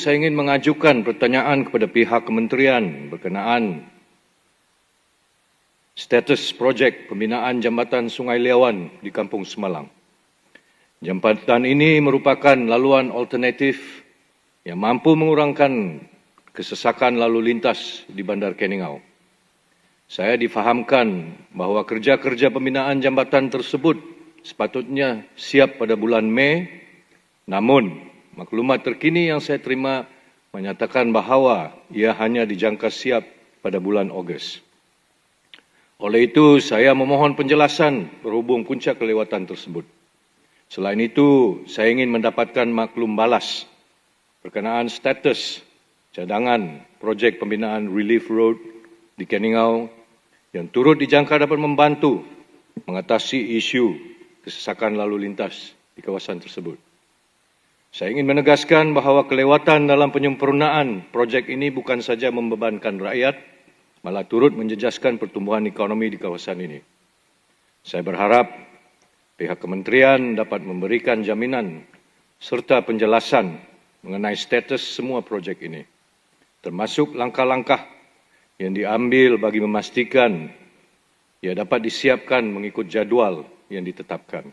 saya ingin mengajukan pertanyaan kepada pihak kementerian berkenaan status projek pembinaan jambatan Sungai Liawan di Kampung Semalang. Jambatan ini merupakan laluan alternatif yang mampu mengurangkan kesesakan lalu lintas di Bandar Keningau. Saya difahamkan bahawa kerja-kerja pembinaan jambatan tersebut sepatutnya siap pada bulan Mei namun maklumat terkini yang saya terima menyatakan bahawa ia hanya dijangka siap pada bulan Ogos. Oleh itu, saya memohon penjelasan berhubung puncak kelewatan tersebut. Selain itu, saya ingin mendapatkan maklum balas berkenaan status cadangan projek pembinaan Relief Road di Keningau yang turut dijangka dapat membantu mengatasi isu kesesakan lalu lintas di kawasan tersebut. Saya ingin menegaskan bahawa kelewatan dalam penyempurnaan projek ini bukan saja membebankan rakyat, malah turut menjejaskan pertumbuhan ekonomi di kawasan ini. Saya berharap pihak kementerian dapat memberikan jaminan serta penjelasan mengenai status semua projek ini, termasuk langkah-langkah yang diambil bagi memastikan ia dapat disiapkan mengikut jadual yang ditetapkan.